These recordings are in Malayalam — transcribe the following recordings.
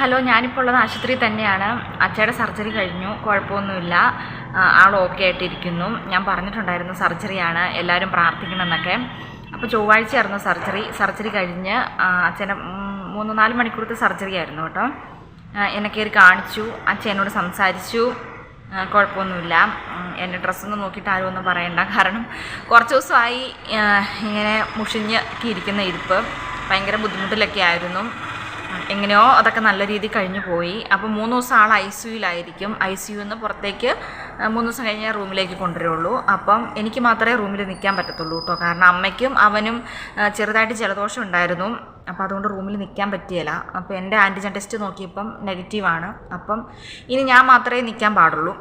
ഹലോ ഞാനിപ്പോൾ ഉള്ളത് ആശുപത്രിയിൽ തന്നെയാണ്. അച്ഛയുടെ സർജറി കഴിഞ്ഞു. കുഴപ്പമൊന്നുമില്ല. ആൾ ഓക്കെ ആയിട്ടിരിക്കുന്നു. ഞാൻ പറഞ്ഞിട്ടുണ്ടായിരുന്നു സർജറിയാണ്. എല്ലാവരും പ്രാർത്ഥിക്കണമെന്നൊക്കെ. അപ്പോൾ ചൊവ്വാഴ്ചയായിരുന്നു സർജറി. സർജറി കഴിഞ്ഞ് അച്ഛനെ മൂന്ന് നാല് മണിക്കൂറത്തെ സർജറി ആയിരുന്നു കേട്ടോ. എന്നെ കയറി കാണിച്ചു. അച്ഛൻ എന്നോട് സംസാരിച്ചു. കുഴപ്പമൊന്നുമില്ല. എന്റെ ഡ്രസ്സൊന്നും നോക്കിയിട്ട് ആരും ഒന്നും പറയണ്ട. കാരണം കുറച്ച് ദിവസമായി ഇങ്ങനെ മുഷിഞ്ഞ് ഇരിക്കുന്ന ഇരിപ്പ്. ഭയങ്കര ബുദ്ധിമുട്ടിലൊക്കെ ആയിരുന്നു. എങ്ങനെയോ അതൊക്കെ നല്ല രീതിയിൽ കഴിഞ്ഞു പോയി. അപ്പോൾ മൂന്ന് ദിവസം ആൾ ഐ സിയുലായിരിക്കും ഐ സിയു നിന്ന് പുറത്തേക്ക് മൂന്ന് ദിവസം കഴിഞ്ഞാൽ റൂമിലേക്ക് കൊണ്ടുവരുള്ളൂ. അപ്പം എനിക്ക് മാത്രമേ റൂമിൽ നിൽക്കാൻ പറ്റത്തുള്ളൂ കേട്ടോ. കാരണം അമ്മയ്ക്കും അവനും ചെറുതായിട്ട് ജലദോഷം ഉണ്ടായിരുന്നു. അപ്പോൾ അതുകൊണ്ട് റൂമിൽ നിൽക്കാൻ പറ്റിയില്ല. അപ്പോൾ എന്റെ ആന്റിജൻ ടെസ്റ്റ് നോക്കിയപ്പം നെഗറ്റീവാണ്. അപ്പം ഇനി ഞാൻ മാത്രമേ നിൽക്കാൻ പാടുള്ളൂ.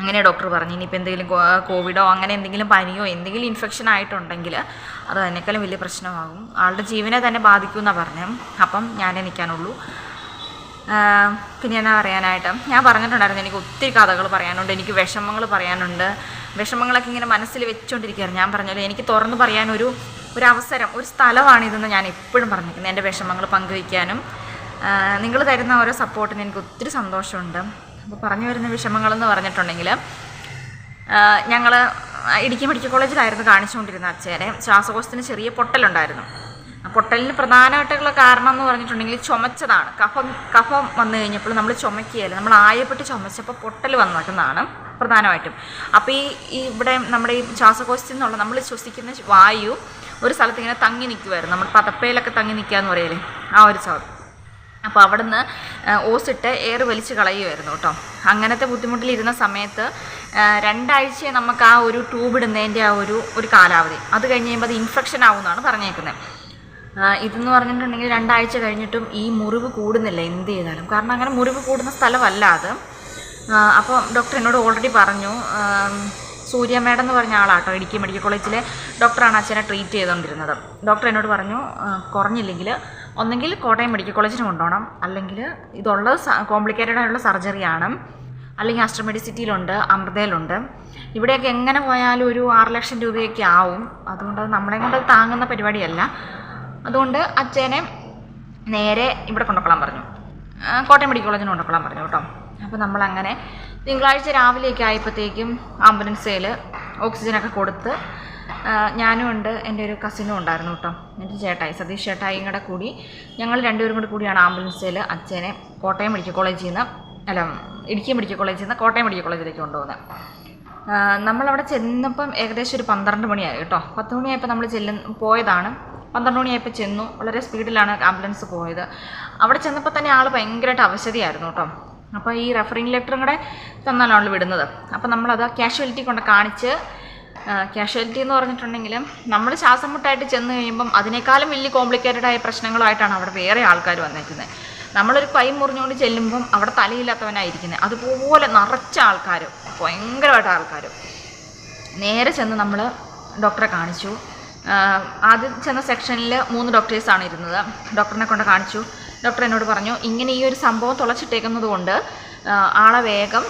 അങ്ങനെ ഡോക്ടർ പറഞ്ഞു. ഇനിയിപ്പോൾ എന്തെങ്കിലും കോവിഡോ അങ്ങനെ എന്തെങ്കിലും പനിയോ എന്തെങ്കിലും ഇൻഫെക്ഷൻ ആയിട്ടുണ്ടെങ്കിൽ അത് അതിനേക്കാളും വലിയ പ്രശ്നമാകും. ആളുടെ ജീവനെ തന്നെ ബാധിക്കും എന്നാണ് പറഞ്ഞത് അപ്പം ഞാനേ നിൽക്കാനുള്ളൂ പിന്നെ എന്നാ പറയാനായിട്ട്? ഞാൻ പറഞ്ഞിട്ടുണ്ടായിരുന്നു എനിക്ക് ഒത്തിരി കഥകൾ പറയാനുണ്ട്. എനിക്ക് വിഷമങ്ങൾ പറയാനുണ്ട്. വിഷമങ്ങളൊക്കെ ഇങ്ങനെ മനസ്സിൽ വെച്ചുകൊണ്ടിരിക്കുകയാണ് ഞാൻ പറഞ്ഞല്ലോ എനിക്ക് തുറന്നു പറയാനൊരു ഒരു അവസരം ഒരു സ്ഥലമാണിതെന്ന് ഞാൻ എപ്പോഴും പറഞ്ഞിരിക്കുന്നത് എന്റെ വിഷമങ്ങൾ പങ്കുവയ്ക്കാനും നിങ്ങൾ തരുന്ന ഓരോ സപ്പോർട്ടിന് എനിക്ക് ഒത്തിരി സന്തോഷമുണ്ട്. അപ്പോൾ പറഞ്ഞു വരുന്ന വിഷമങ്ങളെന്ന് പറഞ്ഞിട്ടുണ്ടെങ്കിൽ ഞങ്ങൾ ഇടുക്കി മെഡിക്കൽ കോളേജിലായിരുന്നു കാണിച്ചുകൊണ്ടിരുന്ന അച്ഛനെ. ശ്വാസകോശത്തിന് ചെറിയ പൊട്ടലുണ്ടായിരുന്നു. പൊട്ടലിന് പ്രധാനമായിട്ടുള്ള കാരണം എന്ന് പറഞ്ഞിട്ടുണ്ടെങ്കിൽ ചുമച്ചതാണ്. കഫം കഫം വന്നു കഴിഞ്ഞപ്പോൾ നമ്മൾ ചുമക്കുകയല്ല നമ്മൾ ആയപ്പെട്ട് ചുമച്ചപ്പോൾ പൊട്ടൽ വന്നിട്ടുന്നതാണ് പ്രധാനമായിട്ടും. അപ്പോൾ ഈ ഇവിടെ നമ്മുടെ ഈ ശ്വാസകോശത്തിൽ നിന്നുള്ള നമ്മൾ ശ്വസിക്കുന്ന വായു ഒരു സ്ഥലത്ത് ഇങ്ങനെ തങ്ങി നിൽക്കുമായിരുന്നു നമ്മൾ പതപ്പയിലൊക്കെ തങ്ങി നിൽക്കുക എന്ന് പറയലേ ആ ഒരു സ്ഥലം അപ്പോൾ അവിടുന്ന് ഓസിട്ട് എയർ വലിച്ച് കളയുമായിരുന്നു കേട്ടോ. അങ്ങനത്തെ ബുദ്ധിമുട്ടിലിരുന്ന സമയത്ത് രണ്ടാഴ്ചയെ നമുക്ക് ആ ഒരു ട്യൂബ് ഇടുന്നതിന്റെ ആ ഒരു ഒരു കാലാവധി. അത് കഴിഞ്ഞ് കഴിയുമ്പോൾ അത് ഇൻഫെക്ഷൻ ആവുമെന്നാണ് പറഞ്ഞേക്കുന്നത് ഇതെന്ന് പറഞ്ഞിട്ടുണ്ടെങ്കിൽ രണ്ടാഴ്ച കഴിഞ്ഞിട്ടും ഈ മുറിവ് കൂടുന്നില്ല എന്ത് ചെയ്താലും. കാരണം അങ്ങനെ മുറിവ് കൂടുന്ന സ്ഥലമല്ല അത്. അപ്പോൾ ഡോക്ടർ എന്നോട് ഓൾറെഡി പറഞ്ഞു സൂര്യ മേഡം എന്ന് പറഞ്ഞ ആളാട്ടോ ഇടുക്കി മെഡിക്കൽ കോളേജിലെ ഡോക്ടറാണ് അച്ഛനെ ട്രീറ്റ് ചെയ്തുകൊണ്ടിരുന്നത് ഡോക്ടർ എന്നോട് പറഞ്ഞു കുറഞ്ഞില്ലെങ്കിൽ ഒന്നെങ്കിൽ കോട്ടയം മെഡിക്കൽ കോളേജിന് കൊണ്ടുപോകണം. അല്ലെങ്കിൽ ഇതുള്ളത് കോംപ്ലിക്കേറ്റഡ് ആയിട്ടുള്ള ആണ്. അല്ലെങ്കിൽ അസ്റ്റർ സിറ്റിയിലുണ്ട് അമൃതയിലുണ്ട്. ഇവിടെയൊക്കെ എങ്ങനെ പോയാലും ഒരു ആറ് ലക്ഷം രൂപയൊക്കെ ആവും. അതുകൊണ്ട് അത് നമ്മളെ കൊണ്ട് താങ്ങുന്ന പരിപാടിയല്ല. അതുകൊണ്ട് അച്ഛനെ നേരെ ഇവിടെ കൊണ്ടുപോകാൻ പറഞ്ഞു. കോട്ടയം മെഡിക്കൽ കോളേജിന് കൊണ്ടുപോകാൻ പറഞ്ഞു കേട്ടോ. അപ്പോൾ നമ്മളങ്ങനെ തിങ്കളാഴ്ച രാവിലെയൊക്കെ ആയപ്പോഴത്തേക്കും ആംബുലൻസേൽ ഓക്സിജനൊക്കെ കൊടുത്ത് ഞാനും ഉണ്ട് എന്റെ ഒരു കസിനും ഉണ്ടായിരുന്നു കേട്ടോ എന്റെ ചേട്ടായി സതീഷ് ചേട്ടായിയും കൂടെ കൂടി. ഞങ്ങൾ രണ്ടുപേരും കൂടി കൂടിയാണ് ആംബുലൻസിൽ അച്ഛനെ കോട്ടയം മെഡിക്കൽ കോളേജിൽ നിന്ന് അല്ല ഇടുക്കി മെഡിക്കൽ കോളേജിൽ നിന്ന് കോട്ടയം മെഡിക്കൽ കോളേജിലേക്ക് കൊണ്ടുപോകുന്നത്. നമ്മളവിടെ ചെന്നപ്പം ഏകദേശം ഒരു പന്ത്രണ്ട് മണിയായി കേട്ടോ പത്ത് മണിയായപ്പോൾ നമ്മൾ ചെല്ലുന്ന പോയതാണ്. പന്ത്രണ്ട് മണിയായപ്പോൾ ചെന്നു. വളരെ സ്പീഡിലാണ് ആംബുലൻസ് പോയത്. അവിടെ ചെന്നപ്പോൾ തന്നെ ആൾ ഭയങ്കരമായിട്ട് അവശതയായിരുന്നു കേട്ടോ അപ്പോൾ ഈ റെഫറിങ് ലെറ്ററും കൂടെ തന്നാലാണല്ലോ വിടുന്നത്. അപ്പോൾ നമ്മളത് കാഷ്വാലിറ്റി കൊണ്ട് കാണിച്ച് കാഷ്വാലിറ്റി എന്ന് പറഞ്ഞിട്ടുണ്ടെങ്കിലും നമ്മൾ ശ്വാസം മുട്ടായിട്ട് ചെന്ന് കഴിയുമ്പം അതിനേക്കാളും വലിയ കോംപ്ലിക്കേറ്റഡ് ആയ പ്രശ്നങ്ങളായിട്ടാണ് അവിടെ വേറെ ആൾക്കാർ വന്നേക്കുന്നത് നമ്മളൊരു കൈ മുറിഞ്ഞുകൊണ്ട് ചെല്ലുമ്പം അവിടെ തലയില്ലാത്തവനായിരിക്കുന്നത്. അതുപോലെ നിറച്ച ആൾക്കാർ ഭയങ്കരമായിട്ട് ആൾക്കാർ നേരെ ചെന്ന് നമ്മൾ ഡോക്ടറെ കാണിച്ചു. ആദ്യം ചെന്ന സെക്ഷനിൽ മൂന്ന് ഡോക്ടേഴ്സാണ് ഇരുന്നത്. ഡോക്ടറിനെ കൊണ്ട് കാണിച്ചു. ഡോക്ടർ എന്നോട് പറഞ്ഞു ഇങ്ങനെ ഈ ഒരു സംഭവം തുളച്ചിട്ടേക്കുന്നത് കൊണ്ട് ആളെ വേഗം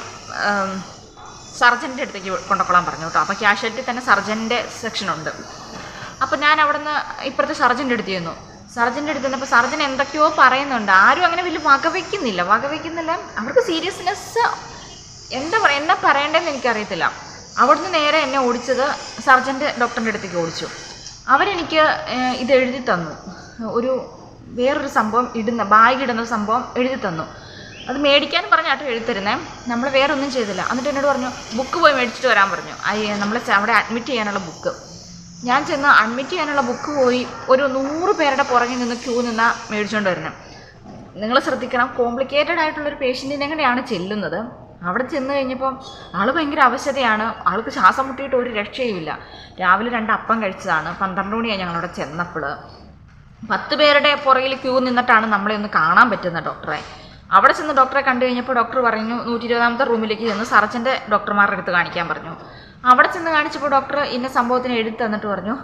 സർജന്റെ അടുത്തേക്ക് കൊണ്ടുപോകാൻ പറഞ്ഞു കേട്ടോ. അപ്പോൾ ക്യാഷ്വാലിറ്റി തന്നെ സർജന്റെ സെക്ഷനുണ്ട് അപ്പോൾ ഞാൻ അവിടെ നിന്ന് ഇപ്പുറത്തെ സർജന്റെ അടുത്ത് ചെന്നു. സർജന്റെ അടുത്ത് ചെന്നപ്പോൾ സർജൻ എന്തൊക്കെയോ പറയുന്നുണ്ട്. ആരും അങ്ങനെ വലിയ വകവയ്ക്കുന്നില്ല വകവയ്ക്കുന്നില്ല അവർക്ക് സീരിയസ്നെസ് എന്താ പറയുക എന്നാ പറയേണ്ടതെന്ന് എനിക്കറിയത്തില്ല. അവിടുന്ന് നേരെ എന്നെ ഓടിച്ചത് സർജന്റെ ഡോക്ടറിന്റെ അടുത്തേക്ക് ഓടിച്ചു. അവരെനിക്ക് ഇത് എഴുതി തന്നു. ഒരു വേറൊരു സംഭവം ഇടുന്ന ബാഗ് ഇടുന്ന സംഭവം എഴുതി തന്നു. അത് മേടിക്കാൻ പറഞ്ഞാട്ടോ എഴുത്തരുന്നേ നമ്മൾ വേറെ ഒന്നും ചെയ്തില്ല. എന്നിട്ട് എന്നോട് പറഞ്ഞു ബുക്ക് പോയി മേടിച്ചിട്ട് വരാൻ പറഞ്ഞു. നമ്മളെ അവിടെ അഡ്മിറ്റ് ചെയ്യാനുള്ള ബുക്ക് ഞാൻ ചെന്ന് അഡ്മിറ്റ് ചെയ്യാനുള്ള ബുക്ക് പോയി ഒരു നൂറ് പേരുടെ പുറകിൽ നിന്ന് ക്യൂ നിന്നാ മേടിച്ചുകൊണ്ട് വരണം. നിങ്ങൾ ശ്രദ്ധിക്കണം കോംപ്ലിക്കേറ്റഡ് ആയിട്ടുള്ളൊരു പേഷ്യന്റിനെ കൂടെയാണ് ചെല്ലുന്നത്. അവിടെ ചെന്ന് കഴിഞ്ഞപ്പോൾ ആൾ ഭയങ്കര അവശതയാണ്. ആൾക്ക് ശ്വാസം മുട്ടിയിട്ട് ഒരു രക്ഷയുമില്ല രാവിലെ രണ്ട് അപ്പം കഴിച്ചതാണ്. പന്ത്രണ്ട് മണിയായി ഞങ്ങളവിടെ ചെന്നപ്പോൾ പത്ത് പേരുടെ പുറകിൽ ക്യൂ നിന്നിട്ടാണ് നമ്മളെ ഒന്ന് കാണാൻ പറ്റുന്നത് ഡോക്ടറെ. അവിടെ ചെന്ന് ഡോക്ടറെ കണ്ടു കഴിഞ്ഞപ്പോൾ ഡോക്ടർ പറഞ്ഞു നൂറ്റി ഇരുപതാമത്തെ റൂമിലേക്ക് ചെന്ന് സർജന്റെ ഡോക്ടർമാരുടെ അടുത്ത് കാണിക്കാൻ പറഞ്ഞു. അവിടെ ചെന്ന് കാണിച്ചപ്പോൾ ഡോക്ടർ ഇന്ന സംഭവത്തിന് എഴുതി തന്നിട്ട് പറഞ്ഞു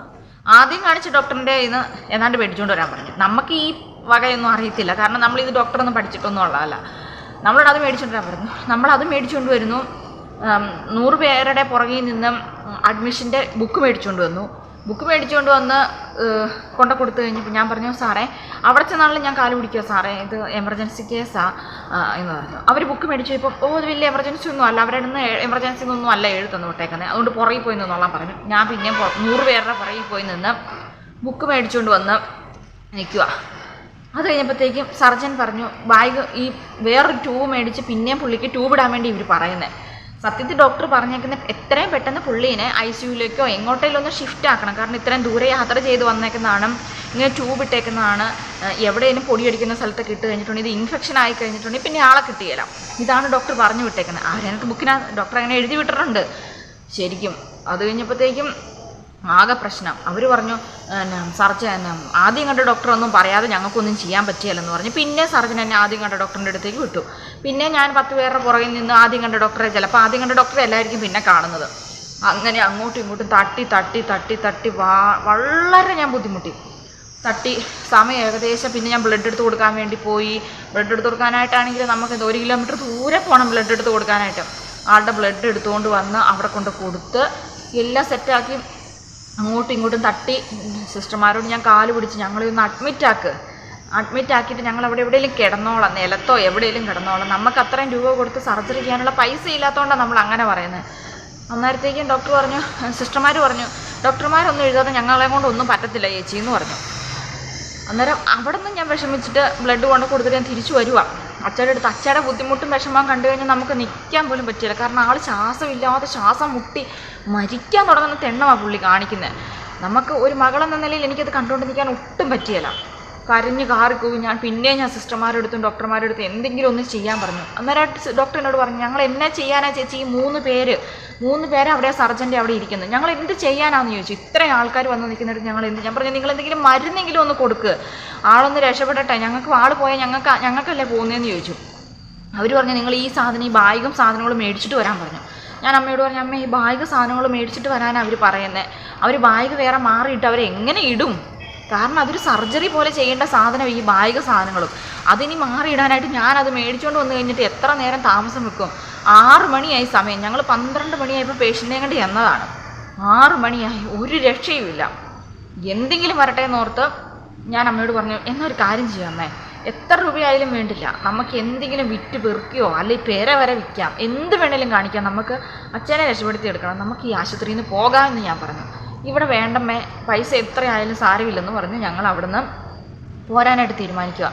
ആദ്യം കാണിച്ച ഡോക്ടറിന്റെ ഇന്ന് ഏതാണ്ട് മേടിച്ചുകൊണ്ട് വരാൻ പറഞ്ഞു. നമുക്ക് ഈ വകയൊന്നും അറിയത്തില്ല. കാരണം നമ്മൾ ഇത് ഡോക്ടറൊന്നും പഠിച്ചിട്ടൊന്നും ഉള്ളതല്ല. നമ്മളോട് അത് മേടിച്ചുകൊണ്ട് വരാൻ പറഞ്ഞു. നമ്മളത് മേടിച്ചുകൊണ്ട് വരുന്നു. നൂറ് പേരുടെ പുറകിൽ നിന്നും അഡ്മിഷന്റെ ബുക്ക് മേടിച്ചുകൊണ്ട് വന്നു. ബുക്ക് മേടിച്ചുകൊണ്ട് വന്ന് കൊണ്ട കൊടുത്തു കഴിഞ്ഞപ്പോൾ ഞാൻ പറഞ്ഞു സാറേ അവിടെ ചെന്നാലും ഞാൻ കാൽ പിടിക്കുക സാറേ. ഇത് എമർജൻസി കേസാണ് എന്ന് പറഞ്ഞു. അവർ ബുക്ക് മേടിച്ചു ഇപ്പോൾ ഓ ഇത് വലിയ എമർജൻസി ഒന്നും അല്ല. അവരുടെ നിന്ന് എമർജൻസി ഒന്നും അല്ല എഴുത്തൊന്നും വിട്ടേക്കുന്നത് അതുകൊണ്ട് പുറകിൽ പോയി നിന്നോളാൻ പറഞ്ഞു. ഞാൻ പിന്നെ നൂറ് പേരുടെ പുറകിൽ പോയി നിന്ന് ബുക്ക് മേടിച്ചുകൊണ്ട് വന്ന് നിൽക്കുക അത് കഴിഞ്ഞപ്പോഴത്തേക്കും സർജൻ പറഞ്ഞു ബാഗ് ഈ വേറൊരു ട്യൂബ് മേടിച്ച് പിന്നെയും പുള്ളിക്ക് ട്യൂബ് ഇടാൻ വേണ്ടി ഇവർ പറയുന്നത് സത്യത്തിൽ ഡോക്ടർ പറഞ്ഞേക്കുന്ന എത്രയും പെട്ടെന്ന് പുള്ളീനെ ഐ സിയുലേക്കോ എങ്ങോട്ടേലും ഒന്ന് ഷിഫ്റ്റ് ആക്കണം. കാരണം ഇത്രയും ദൂരെ യാത്ര ചെയ്ത് വന്നേക്കുന്നതാണ്. ഇങ്ങനെ ട്യൂബ് ഇട്ടേക്കുന്നതാണ്. എവിടെയെങ്കിലും പൊടിയടിക്കുന്ന സ്ഥലത്തൊക്കെ ഇട്ട് കഴിഞ്ഞിട്ടുണ്ടെങ്കിൽ ഇത് ഇൻഫെക്ഷൻ ആയി കഴിഞ്ഞിട്ടുണ്ടെങ്കിൽ പിന്നെ ആളെ കിട്ടിയില്ല ഇതാണ് ഡോക്ടർ പറഞ്ഞു വിട്ടേക്കുന്നത്. ആരെനിക്ക് ബുക്കിനാ ഡോക്ടർ അങ്ങനെ എഴുതി വിട്ടിട്ടുണ്ട്. ശരിക്കും. അത് കഴിഞ്ഞപ്പോഴത്തേക്കും ആകെ പ്രശ്നം. അവർ പറഞ്ഞു സർജൻ ആദ്യം കണ്ട ഡോക്ടർ ഒന്നും പറയാതെ ഞങ്ങൾക്കൊന്നും ചെയ്യാൻ പറ്റിയല്ലെന്ന് പറഞ്ഞു. പിന്നെ സർജൻ എന്നെ ആദ്യം കണ്ട ഡോക്ടറിന്റെ അടുത്തേക്ക് വിട്ടു. പിന്നെ ഞാൻ പത്ത് പേരുടെ പുറകിൽ നിന്ന് ആദ്യം കണ്ട ഡോക്ടറെ ചിലപ്പോൾ ആദ്യം കണ്ട ഡോക്ടറെ എല്ലാവർക്കും പിന്നെ കാണുന്നത്. അങ്ങനെ അങ്ങോട്ടും ഇങ്ങോട്ടും തട്ടി തട്ടി തട്ടി തട്ടി വളരെ ഞാൻ ബുദ്ധിമുട്ടി. തട്ടി സമയം ഏകദേശം പിന്നെ ഞാൻ ബ്ലഡ് എടുത്ത് കൊടുക്കാൻ വേണ്ടി പോയി. ബ്ലഡ് എടുത്ത് കൊടുക്കാനായിട്ടാണെങ്കിൽ നമുക്ക് ഒരു കിലോമീറ്റർ ദൂരെ പോകണം ബ്ലഡ് എടുത്ത് കൊടുക്കാനായിട്ട്. ആളുടെ ബ്ലഡ് എടുത്തുകൊണ്ട് വന്ന് അവിടെ കൊണ്ട് കൊടുത്ത് എല്ലാം സെറ്റാക്കി അങ്ങോട്ടും ഇങ്ങോട്ടും തട്ടി. സിസ്റ്റർമാരോട് ഞാൻ കാൽ പിടിച്ച് ഞങ്ങളെ ഒന്ന് അഡ്മിറ്റ് ആക്ക്. അഡ്മിറ്റ് ആക്കിയിട്ട് ഞങ്ങൾ അവിടെ എവിടെയെങ്കിലും കിടന്നോളാം. നിലത്തോ എവിടെയെങ്കിലും കിടന്നോളാം. നമുക്ക് അത്രയും രൂപ കൊടുത്ത് സർജറി ചെയ്യാനുള്ള പൈസ ഇല്ലാത്തതുകൊണ്ടാണ് നമ്മൾ അങ്ങനെ പറയുന്നത് അന്നേരത്തേക്കും ഡോക്ടർ പറഞ്ഞു സിസ്റ്റർമാർ പറഞ്ഞു ഡോക്ടർമാരൊന്നും എഴുതാതെ ഞങ്ങളെ കൊണ്ട് ഒന്നും പറ്റത്തില്ല ചേച്ചി എന്ന് പറഞ്ഞു. അന്നേരം അവിടെ നിന്ന് ഞാൻ വിഷമിച്ചിട്ട് ബ്ലഡ് കൊണ്ട് കൊടുത്തിട്ട് ഞാൻ തിരിച്ചു വരുക അച്ഛയുടെ അടുത്ത് അച്ഛയുടെ ബുദ്ധിമുട്ടും വിഷമം കണ്ടു കഴിഞ്ഞാൽ നമുക്ക് നിൽക്കാൻ പോലും പറ്റില്ല. കാരണം ആൾ ശ്വാസമില്ലാതെ ശ്വാസം മുട്ടി മരിക്കാൻ തുടങ്ങുന്ന തെണ്ണമാണ് പുള്ളി കാണിക്കുന്നത് നമുക്ക് ഒരു മകളെന്ന നിലയിൽ എനിക്കത് കണ്ടുകൊണ്ട് നിൽക്കാൻ ഒട്ടും പറ്റിയല്ല കരഞ്ഞ് കാറിക്കൂവി ഞാൻ പിന്നെയും ഞാൻ സിസ്റ്റർമാരുടെ അടുത്തും ഡോക്ടർമാരുടെ അടുത്തും എന്തെങ്കിലും ഒന്ന് ചെയ്യാൻ പറഞ്ഞു. അന്നേരം ഡോക്ടർ എന്നോട് പറഞ്ഞു ഞങ്ങൾ എന്നാ ചെയ്യാനാ ചേച്ചി ഈ മൂന്ന് പേര്? മൂന്ന് പേര് അവിടെ സർജന്റെ അവിടെ ഇരിക്കുന്നത് ഞങ്ങൾ എന്ത് ചെയ്യാനാണെന്ന് ചോദിച്ചു. ഇത്രയും ആൾക്കാർ വന്ന് നിൽക്കുന്നിടത്ത് ഞങ്ങൾ എന്ത് ഞാൻ പറഞ്ഞു നിങ്ങൾ എന്തെങ്കിലും മരുന്നെങ്കിലും ഒന്ന് കൊടുക്ക്. ആളൊന്ന് രക്ഷപ്പെടട്ടെ. ഞങ്ങൾക്ക് ആൾ പോയാൽ ഞങ്ങൾക്ക് ഞങ്ങൾക്കല്ലേ പോകുന്നതെന്ന് ചോദിച്ചു. അവർ പറഞ്ഞു നിങ്ങൾ ഈ സാധനം ഈ ബാഗും സാധനങ്ങളും മേടിച്ചിട്ട് വരാൻ പറഞ്ഞു. ഞാൻ അമ്മയോട് പറഞ്ഞു അമ്മ ഈ ബാഗ് സാധനങ്ങൾ മേടിച്ചിട്ട് വരാനാണ് അവർ പറയുന്നത് അവർ ബാഗ് വേറെ മാറിയിട്ട് അവരെങ്ങനെ ഇടും? കാരണം അതൊരു സർജറി പോലെ ചെയ്യേണ്ട സാധനം ഈ ബാഗ് സാധനങ്ങളും. അതിനി മാറിയിടാനായിട്ട് അത് മേടിച്ചുകൊണ്ട് വന്നു കഴിഞ്ഞിട്ട് എത്ര നേരം താമസം വെക്കും? ആറ് മണിയായി സമയം. ഞങ്ങൾ പന്ത്രണ്ട് മണിയായപ്പോൾ പേഷ്യന്റിനെ കണ്ട് എന്നതാണ് ആറ് മണിയായി. ഒരു രക്ഷയുമില്ല. എന്തെങ്കിലും വരട്ടെ എന്നോർത്ത് ഞാൻ അമ്മയോട് പറഞ്ഞു എന്നൊരു കാര്യം ചെയ്യാം അമ്മേ. എത്ര രൂപയായാലും വേണ്ടില്ല. നമുക്ക് എന്തെങ്കിലും വിറ്റ് പെറുക്കിയോ അല്ലെങ്കിൽ പേര വരെ വിൽക്കാം. എന്ത് വേണേലും കാണിക്കാം. നമുക്ക് അച്ഛനെ രക്ഷപ്പെടുത്തി എടുക്കണം നമുക്ക് ഈ ആശുപത്രിയിൽ നിന്ന് പോകാമെന്ന് ഞാൻ പറഞ്ഞു. ഇവിടെ വേണ്ടമ്മേ പൈസ എത്രയായാലും സാരമില്ലെന്ന് പറഞ്ഞ് ഞങ്ങൾ അവിടുന്ന് പോരാനായിട്ട് തീരുമാനിക്കുക.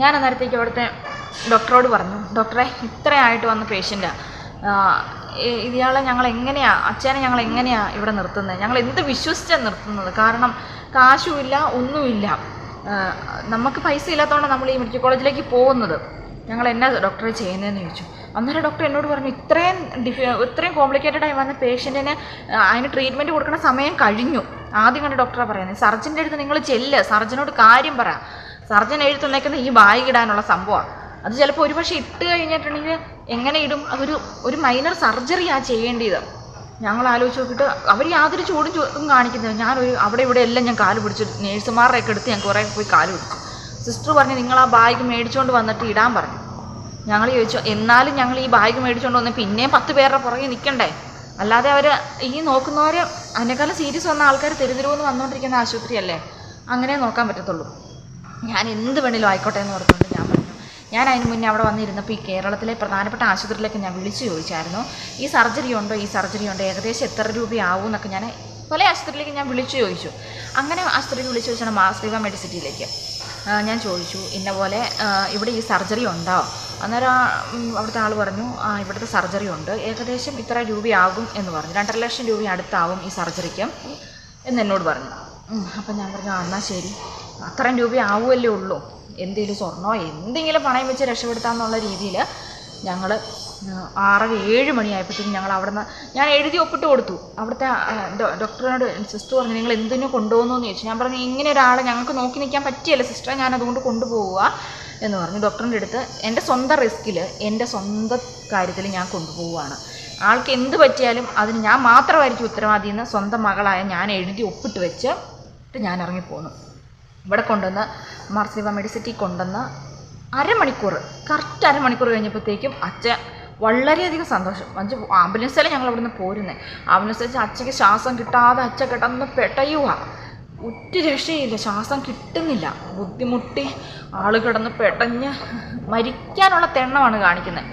ഞാൻ അന്നേരത്തേക്ക് അവിടുത്തെ ഡോക്ടറോട് പറഞ്ഞു ഡോക്ടറെ ഇത്രയായിട്ട് വന്ന പേഷ്യന്റാണ് ഇയാളെ ഞങ്ങൾ എങ്ങനെയാണ് അച്ഛനെ ഞങ്ങൾ എങ്ങനെയാണ് ഇവിടെ നിർത്തുന്നത്? ഞങ്ങൾ എന്ത് വിശ്വസിച്ചാണ് നിർത്തുന്നത്? കാരണം കാശുമില്ല ഒന്നുമില്ല. നമുക്ക് പൈസ ഇല്ലാത്തതുകൊണ്ട് നമ്മൾ ഈ മെഡിക്കൽ കോളേജിലേക്ക് പോകുന്നത്. ഞങ്ങൾ എന്നാ ഡോക്ടറെ ചെയ്യുന്നതെന്ന് ചോദിച്ചു. അന്നേരം ഡോക്ടർ എന്നോട് പറഞ്ഞു ഇത്രയും ഡിഫ ഇത്രയും കോംപ്ലിക്കേറ്റഡ് ആയി വന്ന പേഷ്യന്റിന് അതിന് ട്രീറ്റ്മെന്റ് കൊടുക്കുന്ന സമയം കഴിഞ്ഞു. ആദ്യം കണ്ട ഡോക്ടറെ പറയുന്നത് സർജന്റെ അടുത്ത് നിങ്ങൾ ചെല്ല് സർജനോട് കാര്യം പറ. സർജൻ എഴുത്തുന്നേക്കുന്ന ഈ ബാഗ് ഇടാനുള്ള സംഭവമാണ് അത് ചിലപ്പോൾ ഒരുപക്ഷെ ഇട്ട് കഴിഞ്ഞിട്ടുണ്ടെങ്കിൽ എങ്ങനെ ഇടും? അതൊരു ഒരു മൈനർ സർജറിയാണ് ചെയ്യേണ്ടത്. ഞങ്ങൾ ആലോചിച്ച് നോക്കിയിട്ട് അവർ യാതൊരു ചൂടും ചൂടും കാണിക്കുന്നില്ല. ഞാനൊരു അവിടെ ഇവിടെ എല്ലാം ഞാൻ കാൽ പിടിച്ചു നേഴ്സുമാരുടെയൊക്കെ എടുത്ത് ഞാൻ കുറേ പോയി കാൽ പിടിച്ചു. സിസ്റ്റർ പറഞ്ഞു നിങ്ങൾ ആ ബാഗ് മേടിച്ചുകൊണ്ട് വന്നിട്ട് ഇടാൻ പറഞ്ഞു. ഞങ്ങൾ ചോദിച്ചു എന്നാലും ഞങ്ങൾ ഈ ബാഗ് മേടിച്ചുകൊണ്ട് വന്ന് പിന്നെയും പത്ത് പേരുടെ പുറകെ നിൽക്കണ്ടേ? അല്ലാതെ അവർ ഈ നോക്കുന്നവർ അതിനേക്കാളും സീരിയസ് വന്ന ആൾക്കാർ തെരുതിരുവെന്ന് വന്നുകൊണ്ടിരിക്കുന്ന ആശുപത്രിയല്ലേ? അങ്ങനെ നോക്കാൻ പറ്റത്തുള്ളൂ. ഞാൻ എന്ത് വേണേലും ആയിക്കോട്ടെ എന്ന് ഓർത്തുകൊണ്ട് ഞാൻ പറഞ്ഞു. ഞാൻ അതിന് മുന്നേ അവിടെ വന്നിരുന്നപ്പോൾ ഈ കേരളത്തിലെ പ്രധാനപ്പെട്ട ആശുപത്രിയിലേക്ക് ഞാൻ വിളിച്ചു ചോദിച്ചായിരുന്നു. ഈ സർജറി ഉണ്ടോ? ഈ സർജറി ഉണ്ടോ? ഏകദേശം എത്ര രൂപയാവും? എന്നൊക്കെ ഞാൻ പല ആശുപത്രിയിലേക്ക് ഞാൻ വിളിച്ചു ചോദിച്ചു. അങ്ങനെ ആശുപത്രിയിൽ വിളിച്ചു ചോദിച്ചാണ് മാസ്ലിവ മെഡിസിറ്റിയിലേക്ക്. ഞാൻ ചോദിച്ചു ഇന്ന പോലെ ഇവിടെ ഈ സർജറി ഉണ്ടോ? അന്നേരം ആ, അവിടുത്തെ ആൾ പറഞ്ഞു ആ ഇവിടുത്തെ സർജറി ഉണ്ട്. ഏകദേശം ഇത്ര രൂപയാകും എന്ന് പറഞ്ഞു. രണ്ടര ലക്ഷം രൂപ അടുത്താവും ഈ സർജറിക്ക്. എന്ന് എന്നോട് പറഞ്ഞു. അപ്പം ഞാൻ പറഞ്ഞു ആ എന്നാൽ ശരി. അത്രയും രൂപ ആവുമല്ലേ ഉള്ളൂ. എന്തെങ്കിലും സ്വർണമോ എന്തെങ്കിലും പണയം വെച്ച് രക്ഷപ്പെടുത്താമെന്നുള്ള രീതിയിൽ ഞങ്ങൾ ആറര ഏഴ് മണിയായപ്പോഴത്തേക്കും ഞങ്ങൾ അവിടെ നിന്ന് ഞാൻ എഴുതി ഒപ്പിട്ട് കൊടുത്തു. അവിടുത്തെ ഡോക്ടറിനോട് സിസ്റ്റർ പറഞ്ഞു നിങ്ങൾ എന്തിനു കൊണ്ടുപോകുന്നു? എന്ന് ചോദിച്ചു. ഞാൻ പറഞ്ഞു ഇങ്ങനെ ഒരാളെ ഞങ്ങൾക്ക് നോക്കി നിൽക്കാൻ പറ്റിയല്ല സിസ്റ്റർ ഞാൻ അതുകൊണ്ട് കൊണ്ടുപോവുക. എന്ന് പറഞ്ഞു. ഡോക്ടറിന്റെ അടുത്ത് എന്റെ സ്വന്തം റിസ്കിൽ എന്റെ സ്വന്തം കാര്യത്തിൽ ഞാൻ കൊണ്ടുപോവുകയാണ്. ആൾക്ക് എന്ത് പറ്റിയാലും അതിന് ഞാൻ മാത്രമായിരിക്കും ഉത്തരവാദി എന്ന് സ്വന്തം മകളായ ഞാൻ എഴുതി ഒപ്പിട്ട് വെച്ച് ഞാൻ ഇറങ്ങിപ്പോന്നു ഇവിടെ കൊണ്ടുവന്ന് മാർസിവ മെഡിസിറ്റി കൊണ്ടുവന്ന് അരമണിക്കൂർ കറക്റ്റ് അരമണിക്കൂർ കഴിഞ്ഞപ്പോഴത്തേക്കും അച്ഛൻ വളരെയധികം സന്തോഷം. അഞ്ച് ആംബുലൻസിലെ ഞങ്ങൾ അവിടുന്ന് പോരുന്നത് ആംബുലൻസ് വെച്ച് അച്ഛയ്ക്ക് ശ്വാസം കിട്ടാതെ അച്ഛ കിടന്ന് പെട്ടയുക ഒറ്റ രക്ഷയില്ല ശ്വാസം കിട്ടുന്നില്ല. ബുദ്ധിമുട്ടി ആൾ കിടന്ന് പെട്ടഞ്ഞ് മരിക്കാനുള്ള തെണ്ണമാണ് കാണിക്കുന്നത്.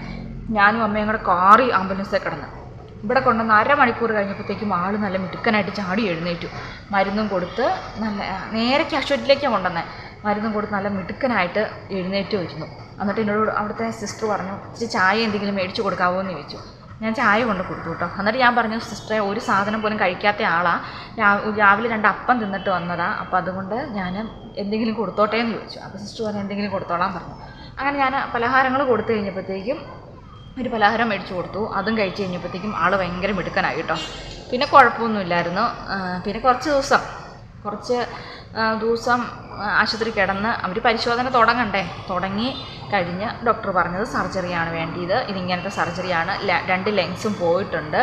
ഞാനും അമ്മയും കൂടെ കാറി ആംബുലൻസിൽ കിടന്ന്. ഇവിടെ കൊണ്ടുവന്ന് അരമണിക്കൂർ കഴിഞ്ഞപ്പോഴത്തേക്കും ആൾ നല്ല മിടുക്കനായിട്ട് ചാടി എഴുന്നേറ്റു. മരുന്നും കൊടുത്ത് നല്ല നേരെ കാഷ്വാലിറ്റിയിലേക്കാണ് കൊണ്ടുവന്നത് മരുന്നും കൊടുത്ത് നല്ല മിടുക്കനായിട്ട് എഴുന്നേറ്റ് വരുന്നു എന്നിട്ട് എന്നോട് അവിടുത്തെ സിസ്റ്റർ പറഞ്ഞു ഇച്ചിരി ചായ എന്തെങ്കിലും മേടിച്ചു കൊടുക്കാവോ? എന്ന് ചോദിച്ചു. ഞാൻ ചായ കൊണ്ട് കൊടുത്തു കേട്ടോ എന്നിട്ട് ഞാൻ പറഞ്ഞു സിസ്റ്ററെ ഒരു സാധനം പോലും കഴിക്കാത്ത ആളാണ് രാവിലെ രണ്ട് അപ്പം തിന്നിട്ട് വന്നതാണ് അപ്പോൾ അതുകൊണ്ട് ഞാൻ എന്തെങ്കിലും കൊടുത്തോട്ടെ എന്ന് ചോദിച്ചു. അപ്പോൾ സിസ്റ്റർ പറഞ്ഞു എന്തെങ്കിലും കൊടുത്തോളാൻ പറഞ്ഞു. അങ്ങനെ ഞാൻ പലഹാരങ്ങൾ കൊടുത്തു കഴിഞ്ഞപ്പോഴത്തേക്കും ഒരു പലഹാരം മേടിച്ചു കൊടുത്തു. അതും കഴിച്ച് കഴിഞ്ഞപ്പോഴത്തേക്കും ആൾ ഭയങ്കര മിടുക്കനായി കേട്ടോ പിന്നെ കുഴപ്പമൊന്നുമില്ലായിരുന്നു. പിന്നെ കുറച്ച് ദിവസം കുറച്ച് ദിവസം ആശുപത്രി കിടന്ന് അവർ പരിശോധന തുടങ്ങണ്ടേ? തുടങ്ങി കഴിഞ്ഞ് ഡോക്ടർ പറഞ്ഞത് സർജറിയാണ് വേണ്ടിയത്. ഇതിങ്ങനത്തെ സർജറിയാണ് രണ്ട് ലെങ്സും പോയിട്ടുണ്ട്.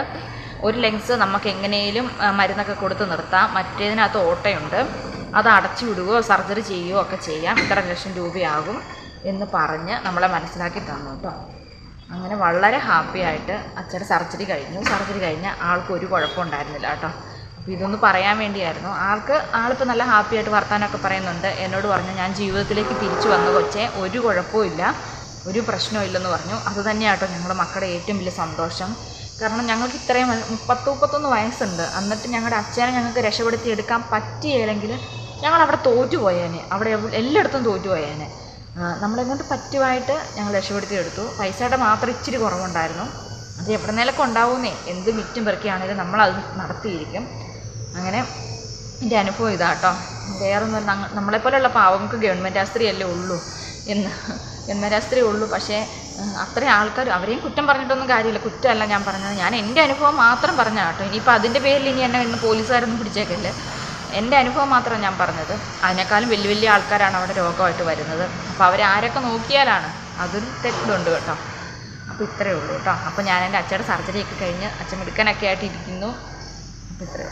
ഒരു ലെങ്സ് നമുക്ക് എങ്ങനെയും മരുന്നൊക്കെ കൊടുത്ത് നിർത്താം. മറ്റേതിനകത്ത് ഓട്ടയുണ്ട്. അത് അടച്ചു വിടുകയോ സർജറി ചെയ്യുകയോ ഒക്കെ ചെയ്യാം. ഇത്ര ലക്ഷം രൂപയാകും എന്ന് പറഞ്ഞ് നമ്മളെ മനസ്സിലാക്കി തന്നു കേട്ടോ അങ്ങനെ വളരെ ഹാപ്പി ആയിട്ട് അച്ഛന്റെ സർജറി കഴിഞ്ഞു. സർജറി കഴിഞ്ഞാൽ ആൾക്ക് ഒരു കുഴപ്പമുണ്ടായിരുന്നില്ല കേട്ടോ അപ്പോൾ ഇതൊന്ന് പറയാൻ വേണ്ടിയായിരുന്നു. ആൾക്ക് ആളിപ്പോൾ നല്ല ഹാപ്പി ആയിട്ട് വർത്താനമൊക്കെ പറയുന്നുണ്ട്. എന്നോട് പറഞ്ഞു ഞാൻ ജീവിതത്തിലേക്ക് തിരിച്ചു വന്ന കൊച്ചേ ഒരു കുഴപ്പവും ഇല്ല. ഒരു പ്രശ്നവും ഇല്ലെന്ന് പറഞ്ഞു. അത് തന്നെയാട്ടോ ഞങ്ങളുടെ മക്കളുടെ ഏറ്റവും വലിയ സന്തോഷം. കാരണം ഞങ്ങൾക്ക് ഇത്രയും മുപ്പത്ത് മുപ്പത്തൊന്ന് വയസ്സുണ്ട്. എന്നിട്ട് ഞങ്ങളുടെ അച്ഛനെ ഞങ്ങൾക്ക് രക്ഷപ്പെടുത്തി എടുക്കാൻ പറ്റിയില്ലെങ്കിൽ ഞങ്ങൾ അവിടെ തോറ്റുപോയേനെ. അവിടെ എല്ലായിടത്തും തോറ്റുപോയേനെ. നമ്മളെങ്ങോട്ട് പറ്റുമായിട്ട് ഞങ്ങൾ രക്ഷപ്പെടുത്തി എടുത്തു. പൈസയുടെ മാത്രം ഇച്ചിരി കുറവുണ്ടായിരുന്നു. അത് എവിടെ ഉണ്ടാവുന്നേ. എന്ത് വിറ്റും പെറുക്കിയാണെങ്കിലും നമ്മളത് നടത്തിയിരിക്കും. അങ്ങനെ എന്റെ അനുഭവം ഇതാട്ടോ വേറൊന്നും നമ്മളെപ്പോലെയുള്ള പാവങ്ങൾക്ക് ഗവൺമെന്റ് ആശുപത്രിയല്ലേ ഉള്ളൂ എന്ന്. ഗവൺമെന്റ് ആശുപത്രി ഉള്ളൂ. പക്ഷേ അത്രയും ആൾക്കാർ അവരെയും കുറ്റം പറഞ്ഞിട്ടൊന്നും കാര്യമില്ല. കുറ്റമല്ല ഞാൻ പറഞ്ഞത്. ഞാൻ എന്റെ അനുഭവം മാത്രം പറഞ്ഞ കേട്ടോ. ഇനിയിപ്പോൾ അതിന്റെ പേരിൽ ഇനി എന്നെ ഇന്ന് പോലീസുകാരൊന്നും പിടിച്ചേക്കല്ലേ? എന്റെ അനുഭവം മാത്രം ഞാൻ പറഞ്ഞത്. അതിനേക്കാളും വലിയ വലിയ ആൾക്കാരാണ് അവിടെ രോഗമായിട്ട് വരുന്നത്. അപ്പോൾ അവരാരൊക്കെ നോക്കിയാലാണ് അതൊരു തെറ്റുണ്ട് കേട്ടോ. അപ്പോൾ ഇത്രയേ ഉള്ളൂ കേട്ടോ. അപ്പോൾ ഞാൻ എന്റെ അച്ഛയുടെ സർജറിയൊക്കെ കഴിഞ്ഞ് അച്ഛൻ മിടുക്കനൊക്കെ ആയിട്ട് ഇരിക്കുന്നു അപ്പോൾ ഇത്രയേ